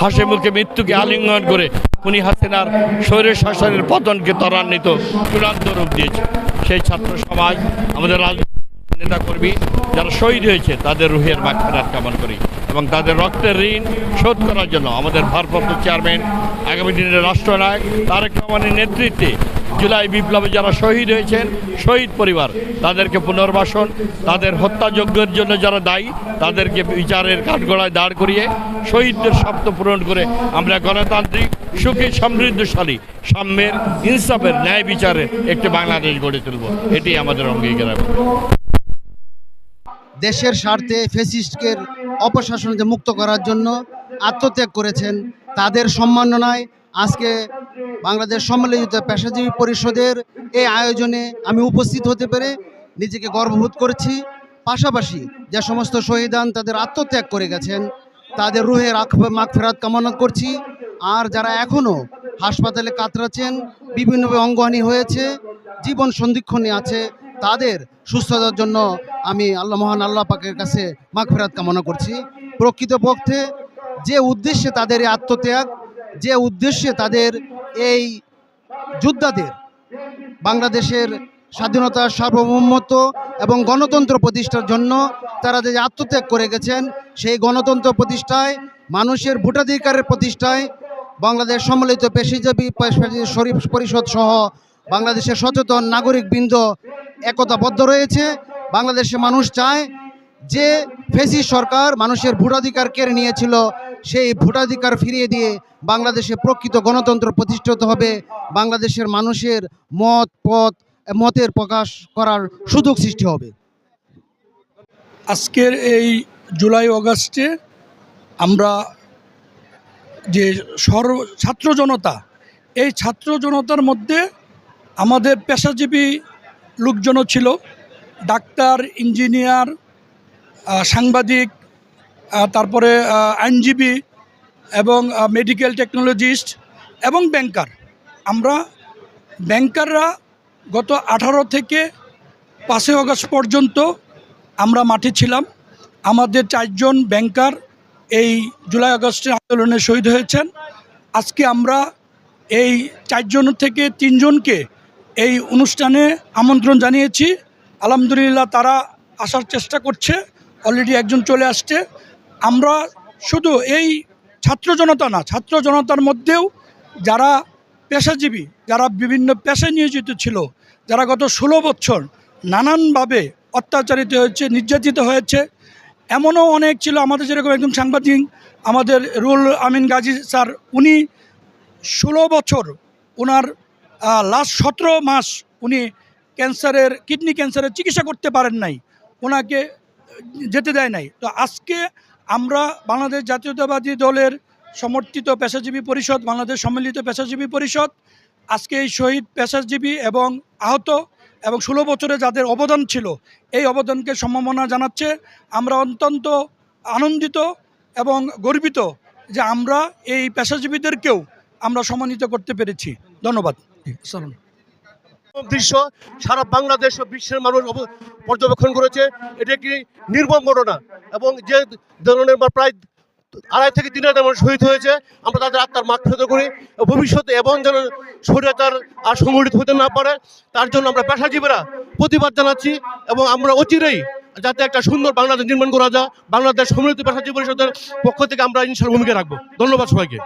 হাসি মুখে মৃত্যুকে আলিঙ্গন করে উনি হাসিনার শরীর শাসনের পতনকে ত্বরান্বিত চূড়ান্ত রূপ দিয়েছে। সেই ছাত্র সমাজ, আমাদের রাজনৈতিক নেতা কর্মী যারা শহীদ হয়েছে, তাদের রুহের মাগফিরাত কামনা করি এবং তাদের রক্তের ঋণ শোধ করার জন্য আমাদের ভারপ্রাপ্ত চেয়ারম্যান, আগামী দিনের রাষ্ট্রনায়ক তারেক রহমানের নেতৃত্বে জুলাই বিপ্লবে যারা শহীদ হয়েছেন, শহীদ পরিবার, তাদেরকে পুনর্বাসন, তাদের হত্যাযজ্ঞের জন্য যারা দায়ী, তাদেরকে বিচারের কাঠগড়ায় দাঁড় করিয়ে শহীদদের স্বপ্ন পূরণ করে আমরা গণতান্ত্রিক, সুখী, সমৃদ্ধশালী, সাম্যের, ইনসাফের ন্যায় বিচারের একটি বাংলাদেশ গড়ে তুলব। এটি আমাদের অঙ্গীকার। দেশের স্বার্থে ফেসিস্টকে অপশাসনকে মুক্ত করার জন্য আত্মত্যাগ করেছেন, তাদের সম্মাননায় আজকে বাংলাদেশ সম্মিলিত পেশাজীবী পরিষদের এই আয়োজনে আমি উপস্থিত হতে পেরে নিজেকে গর্ববোধ করছি। পাশাপাশি যে সমস্ত শহীদান তাদের আত্মত্যাগ করে গেছেন, তাদের রুহের মাখ ফেরাত কামনা করছি। আর যারা এখনও হাসপাতালে কাতরাচ্ছেন, বিভিন্নভাবে অঙ্গহানি হয়েছে, জীবন সন্ধিক্ষণে আছে, তাদের সুস্থতার জন্য আমি আল্লাহ মহান আল্লাহ পাকের কাছে মাগফিরাত কামনা করছি। প্রকৃতপক্ষে যে উদ্দেশ্যে তাদের এই আত্মত্যাগ, যে উদ্দেশ্যে তাদের এই যোদ্ধাদের, বাংলাদেশের স্বাধীনতা সার্বভৌমত্ব এবং গণতন্ত্র প্রতিষ্ঠার জন্য তারা যে আত্মত্যাগ করে গেছেন, সেই গণতন্ত্র প্রতিষ্ঠায়, মানুষের ভোটাধিকারের প্রতিষ্ঠায়, বাংলাদেশ সম্মিলিত পেশিজীবী শরীফ পরিষদ সহ বাংলাদেশের সচেতন নাগরিকবৃন্দ একতাবদ্ধ রয়েছে। বাংলাদেশের মানুষ চায় যে ফেসি সরকার মানুষের ভোটাধিকার কেড়ে নিয়েছিল, সেই ভোটাধিকার ফিরিয়ে দিয়ে বাংলাদেশে প্রকৃত গণতন্ত্র প্রতিষ্ঠিত হবে। বাংলাদেশের মানুষের মত, পথ, মতের প্রকাশ করার সুযোগ সৃষ্টি হবে। আজকের এই জুলাই অগাস্টে আমরা যে সর, ছাত্র জনতা, এই ছাত্র জনতার মধ্যে আমাদের পেশাজীবী লোকজনও ছিল। ডাক্তার, ইঞ্জিনিয়ার সাংবাদিক তারপরে আইনজীবী এবং মেডিকেল টেকনোলজিস্ট এবং ব্যাংকার আমরা ব্যাংকাররা গত আঠারো থেকে পাঁচই আগস্ট পর্যন্ত আমরা মাঠে ছিলাম। আমাদের চারজন ব্যাংকার এই জুলাই আগস্টের আন্দোলনে শহীদ হয়েছেন। আজকে আমরা এই চারজন থেকে তিনজনকে এই অনুষ্ঠানে আমন্ত্রণ জানিয়েছি। আলহামদুলিল্লাহ তারা আসার চেষ্টা করছে। অলরেডি একজন চলে আসছে। আমরা শুধু এই ছাত্র জনতা না, ছাত্র জনতার মধ্যেও যারা পেশাজীবী, যারা বিভিন্ন পেশায় নিয়োজিত ছিল, যারা গত ষোলো বছর নানানভাবে অত্যাচারিত হয়েছে, নির্যাতিত হয়েছে, এমনও অনেক ছিল আমাদের যেরকম একজন সাংবাদিক, আমাদের রুল আমিন গাজী স্যার, উনি ষোলো বছর ওনার লাস্ট সতেরো মাস উনি ক্যান্সারের, কিডনি ক্যান্সারের চিকিৎসা করতে পারেন নাই। ওনাকে যেতে দেয় নাই। তো আজকে আমরা বাংলাদেশ জাতীয়তাবাদী দলের সমর্থিত পেশাজীবী পরিষদ, বাংলাদেশ সম্মিলিত পেশাজীবী পরিষদ, আজকে এই শহীদ পেশাজীবী এবং আহত এবং ষোলো বছরে যাদের অবদান ছিল, এই অবদানকে সম্ভাবনা জানাচ্ছে। আমরা অত্যন্ত আনন্দিত এবং গর্বিত যে আমরা এই পেশাজীবীদেরকেও আমরা সম্মানিত করতে পেরেছি। ধন্যবাদ। আসসালাম দৃশ্য সারা বাংলাদেশ ও বিশ্বের মানুষ পর্যবেক্ষণ করেছে। এটি একটি নির্মম ঘটনা এবং যে ধরনের প্রায় আড়াই থেকে তিন হাজার মানুষ শহীদ হয়েছে, আমরা তাদের আত্মার ফেরত করি ভবিষ্যতে এবং যেন স্বৈরাচার আর সংগঠিত হতে না পারে, তার জন্য আমরা পেশাজীবীরা প্রতিবাদ জানাচ্ছি এবং আমরা অচিরেই যাতে একটা সুন্দর বাংলাদেশ নির্মাণ করা যায়। বাংলাদেশ সমৃদ্ধ পেশাজীবী পরিষদের পক্ষ থেকে আমরা ইনশাল ভূমিকা রাখব। ধন্যবাদ সবাইকে।